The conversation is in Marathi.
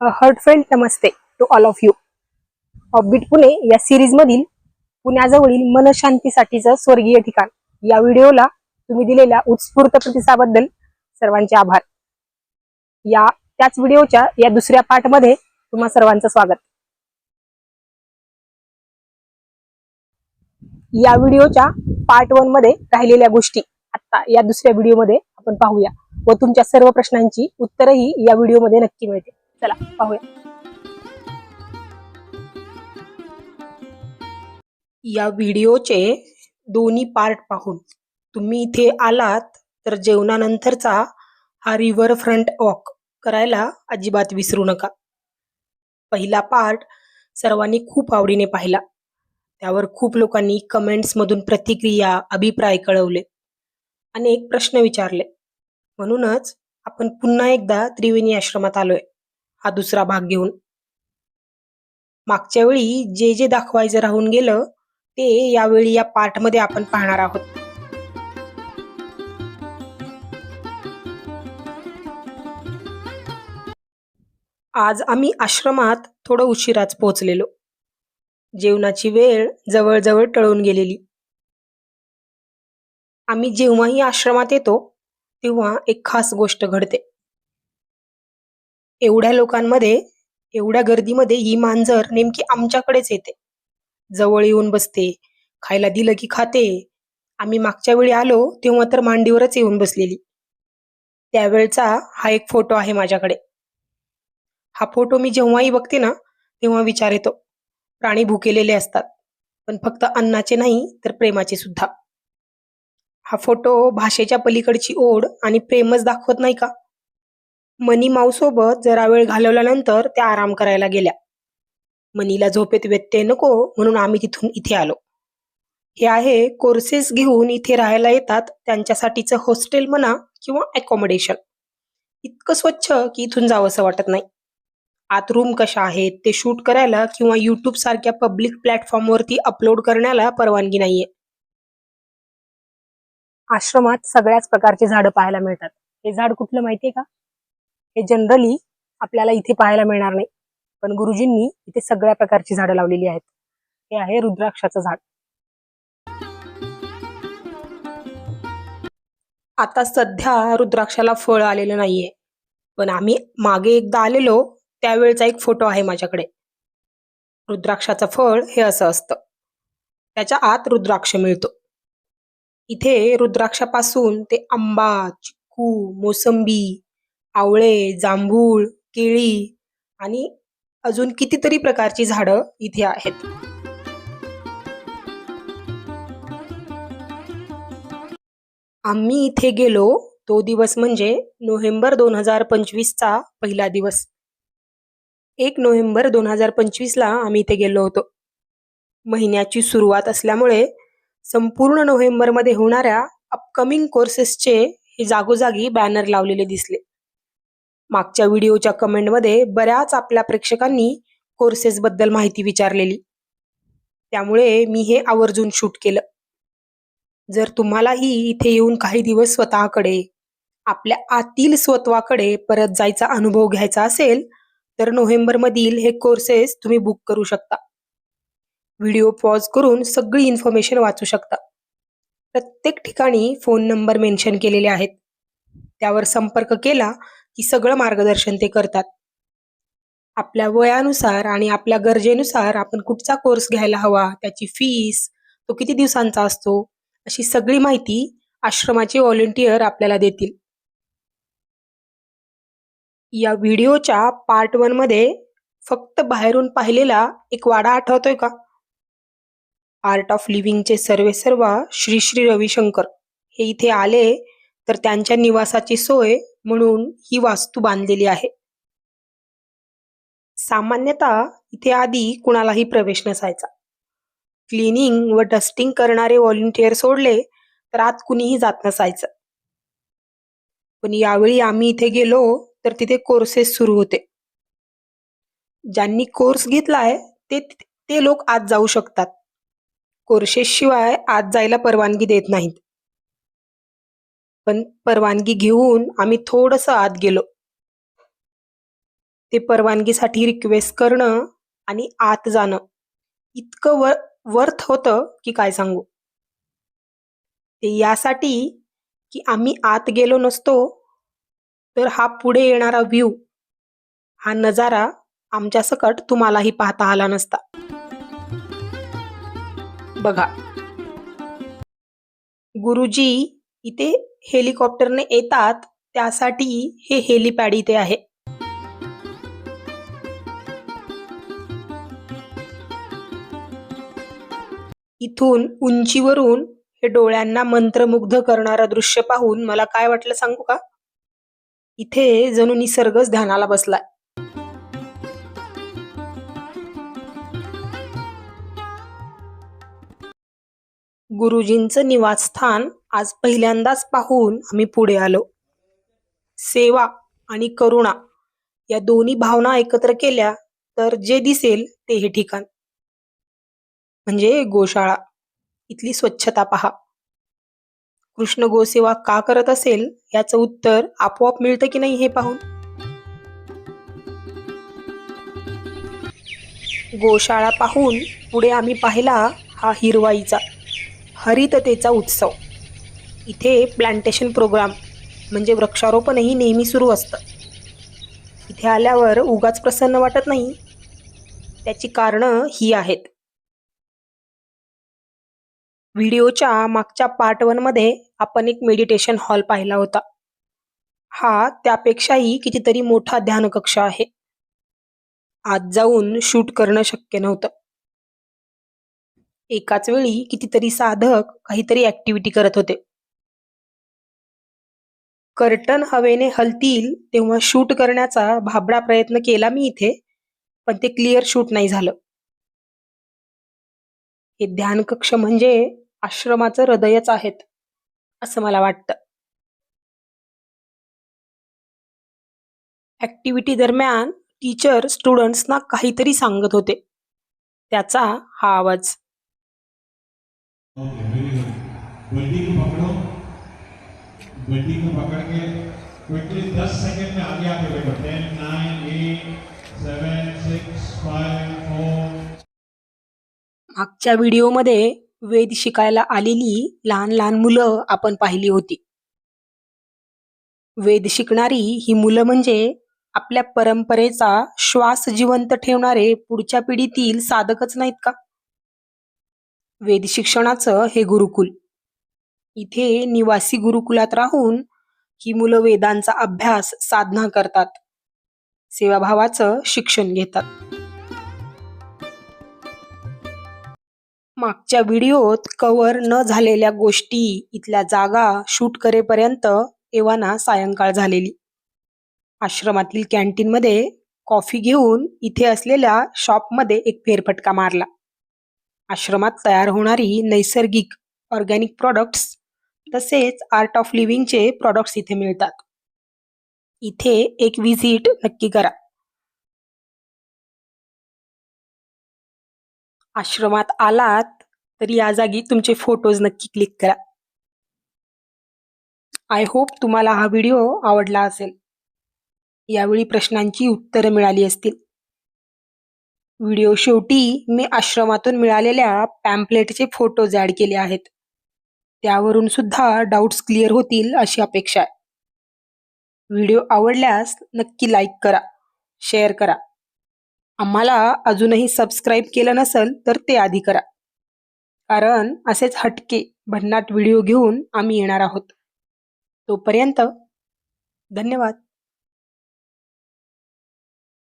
हर्टफेल्ड Namaste to all of you offbeat Pune या सिरीज मधील पुण्याजवळील मनशांतीसाठीचं स्वर्गीय ठिकाण. या व्हिडिओला तुम्ही दिलेल्या उत्स्फूर्त प्रतिसादाबद्दल सर्वांचे आभार. या त्याच व्हिडिओच्या या दुसऱ्या पार्टमध्ये तुम्हा सर्वांचं स्वागत. या व्हिडिओच्या पार्ट वनमध्ये राहिलेल्या गोष्टी आता या दुसऱ्या व्हिडिओमध्ये आपण पाहूया व तुमच्या सर्व प्रश्नांची उत्तरही या व्हिडिओमध्ये नक्की मिळते चला पाहूया. या व्हिडिओचे दोन्ही पार्ट पाहून. तुम्ही इथे आलात तर जेवणानंतरचा हा रिव्हर फ्रंट वॉक करायला अजिबात विसरू नका. पहिला पार्ट सर्वांनी खूप आवडीने पाहिला. त्यावर खूप लोकांनी कमेंट्समधून प्रतिक्रिया अभिप्राय कळवले अनेक प्रश्न विचारले. म्हणूनच आपण पुन्हा एकदा त्रिवेणी आश्रमात आलोय. हा दुसरा भाग घेऊन. मागच्या वेळी जे जे दाखवायचं राहून गेलं ते यावेळी या पार्टमध्ये आपण पाहणार आहोत. आज आम्ही आश्रमात थोडं उशिराच पोहोचलेलो. जेवणाची वेळ जवळजवळ टळून गेलेली. आम्ही जेव्हाही आश्रमात येतो तेव्हा एक खास गोष्ट घडते. एवढ्या लोकांमध्ये एवढ्या गर्दीमध्ये ही मांजर नेमकी आमच्याकडेच येते. जवळ येऊन बसते खायला दिलं की खाते. आम्ही मागच्या वेळी आलो तेव्हा तर मांडीवरच येऊन बसलेली. त्यावेळचा हा एक फोटो आहे माझ्याकडे. हा फोटो मी जेव्हाही बघते ना तेव्हा विचार येतो. प्राणी भुकेलेले असतात पण फक्त अन्नाचे नाही तर प्रेमाचे सुद्धा. हा फोटो भाषेच्या पलीकडची ओढ आणि प्रेमच दाखवत नाही का? मनी माऊसोबत जरा वेळ घालवल्यानंतर त्या आराम करायला गेल्या. मनीला झोपेत व्यत्यय नको म्हणून आम्ही तिथून इथे आलो. हे आहे कोर्सेस घेऊन इथे राहायला येतात त्यांच्यासाठीचं हॉस्टेल म्हणा किंवा अकॉमोडेशन इतकं स्वच्छ की इथून जावंसं वाटत नाही. आत रूम कशा आहेत ते शूट करायला किंवा युट्यूब सारख्या पब्लिक प्लॅटफॉर्मवरती अपलोड करण्याला परवानगी नाहीये. आश्रमात सगळ्याच प्रकारचे झाडं पाहायला मिळतात. हे झाड कुठलं माहितीये का? हे जनरली आपल्याला इथे पाहायला मिळणार नाही. पण गुरुजींनी इथे सगळ्या प्रकारची झाडं लावलेली आहेत. हे आहे रुद्राक्षाचं झाड. आता सध्या रुद्राक्षाला फळ आलेलं नाहीये. पण आम्ही मागे एकदा आलेलो त्यावेळचा एक फोटो आहे माझ्याकडे. रुद्राक्षाचं फळ हे असं असतं. त्याच्या आत रुद्राक्ष मिळतो. इथे रुद्राक्षापासून ते आंबा चिक्कू मोसंबी आवळे जांभूळ केळी आणि अजून कितीतरी प्रकारची झाडं इथे आहेत. आम्ही इथे गेलो तो दिवस म्हणजे नोव्हेंबर दोन हजार पंचवीसचा पहिला दिवस. एक नोव्हेंबर दोन हजार पंचवीसला आम्ही इथे गेलो होतो. महिन्याची सुरुवात असल्यामुळे संपूर्ण नोव्हेंबरमध्ये होणाऱ्या अपकमिंग कोर्सेसचे हे जागोजागी बॅनर लावलेले दिसले. मागच्या व्हिडिओच्या कमेंटमध्ये बऱ्याच आपल्या प्रेक्षकांनी कोर्सेस बद्दल माहिती विचारलेली. त्यामुळे मी हे आवर्जून शूट केलं. जर तुम्हालाही इथे येऊन काही दिवस स्वतःकडे आपल्या आतील स्वत्वाकडे परत जायचा अनुभव घ्यायचा असेल तर नोव्हेंबरमधील हे कोर्सेस तुम्ही बुक करू शकता. व्हिडिओ पॉज करून सगळी इन्फॉर्मेशन वाचू शकता. प्रत्येक ठिकाणी फोन नंबर मेन्शन केलेले आहेत. त्यावर संपर्क केला की सगळं मार्गदर्शन ते करतात. आपल्या वयानुसार आणि आपल्या गरजेनुसार आपण कुठचा कोर्स घ्यायला हवा त्याची फीस तो किती दिवसांचा असतो अशी सगळी माहिती आश्रमाचे व्हॉलेंटियर आपल्याला देतील. या व्हिडिओच्या पार्ट वनमध्ये फक्त बाहेरून पाहिलेला एक वाडा आठवतोय का? आर्ट ऑफ लिव्हिंगचे सर्वे सर्वा श्री श्री रविशंकर. हे इथे आले तर त्यांच्या निवासाची सोय म्हणून ही वास्तू बांधलेली आहे. सामान्यतः इथे आधी कुणालाही प्रवेश नसायचा. क्लिनिंग व डस्टिंग करणारे व्हॉलेंटियर सोडले तर आत कुणीही जात नसायचं. पण यावेळी आम्ही इथे गेलो तर तिथे कोर्सेस सुरू होते. ज्यांनी कोर्स घेतलाय ते ते लोक आत जाऊ शकतात. कोर्सेस शिवाय आत जायला परवानगी देत नाहीत. पण परवानगी घेऊन आम्ही थोडस आत गेलो. ते परवानगीसाठी रिक्वेस्ट करणं आणि आत जाणं. इतकं वर वर्थ होतं की काय सांगू? ते यासाठी की आम्ही आत गेलो नसतो तर हा पुढे येणारा व्ह्यू हा नजारा आमच्या सकट तुम्हालाही पाहता आला नसता. बघा. गुरुजी इथे हेलिकॉप्टरने येतात त्यासाठी हे हेलिपॅड इथे आहे. इथून उंचीवरून हे डोळ्यांना मंत्रमुग्ध करणारं दृश्य पाहून मला काय वाटलं सांगू का? इथे जणू निसर्गच ध्यानाला बसलाय. गुरुजींचं निवासस्थान आज पहिल्यांदाच पाहून आम्ही पुढे आलो. सेवा आणि करुणा या दोन्ही भावना एकत्र केल्या तर जे दिसेल ते हे ठिकाण. म्हणजे गोशाळा. इथली स्वच्छता पहा. कृष्ण गोसेवा का करत असेल याचं उत्तर आपोआप मिळतं की नाही हे पाहून? गोशाळा पाहून पुढे आम्ही पाहिला हा हिरवाईचा. हरिततेचा उत्सव. इथे प्लांटेशन प्रोग्राम म्हणजे वृक्षारोपणही नेहमी सुरू असतं. इथे आल्यावर उगाच प्रसन्न वाटत नाही. त्याची कारणं ही आहेत. व्हिडिओच्या मागच्या पार्ट वनमध्ये आपण एक मेडिटेशन हॉल पाहिला होता. हा त्यापेक्षाही कितीतरी मोठा ध्यानकक्ष आहे. आत जाऊन शूट करणं शक्य नव्हतं. एकाच वेळी कितीतरी साधक काहीतरी ऍक्टिव्हिटी करत होते. कर्टन हवेने हलतील तेव्हा शूट करण्याचा भाबडा प्रयत्न केला मी इथे पण ते क्लिअर शूट नाही झालं. हे ध्यान कक्ष म्हणजे आश्रमाचं हृदयच आहेत असं मला वाटतं. ऍक्टिव्हिटी दरम्यान टीचर स्टुडंट्सना काहीतरी सांगत होते. त्याचा हा आवाज. ओके को पकड़ो। बंडी को पकड़ के क्विकली दस सेकेंड में आगे आके बैठो ten nine eight seven six five four मागच्या व्हिडिओमध्ये वेद शिकायला आलेली लहान लहान मुलं आपण पाहिली होती. वेद शिकणारी ही मुलं म्हणजे आपल्या परंपरेचा श्वास जिवंत ठेवणारे पुढच्या पिढीतील साधकच नाहीत का? वेद शिक्षणाचं हे गुरुकुल. इथे निवासी गुरुकुलात राहून ही मुलं वेदांचा अभ्यास साधना करतात. सेवाभावाचं शिक्षण घेतात. मागच्या व्हिडिओत कव्हर न झालेल्या गोष्टी इथल्या जागा शूट करेपर्यंत एव्हाना सायंकाळ झालेली. आश्रमातील कॅन्टीनमध्ये कॉफी घेऊन इथे असलेल्या शॉपमध्ये एक फेरफटका मारला. आश्रमात तयार होणारी नैसर्गिक ऑर्गॅनिक प्रॉडक्ट्स तसेच आर्ट ऑफ लिव्हिंगचे प्रॉडक्ट्स इथे मिळतात. इथे एक व्हिजिट नक्की करा. आश्रमात आलात तर या जागी तुमचे फोटोज नक्की क्लिक करा. आय होप तुम्हाला हा व्हिडिओ आवडला असेल. यावेळी प्रश्नांची उत्तरं मिळाली असतील. व्हिडिओ शेवटी मी आश्रमातून मिळालेल्या पॅम्पलेटचे फोटोज ॲड केले आहेत. त्यावरून सुद्धा डाऊट्स क्लिअर होतील अशी अपेक्षा आहे. व्हिडिओ आवडल्यास नक्की लाईक करा शेअर करा. आम्हाला अजूनही सबस्क्राईब केलं नसेल तर ते आधी करा. कारण असेच हटके भन्नाट व्हिडिओ घेऊन आम्ही येणार आहोत. तोपर्यंत धन्यवाद.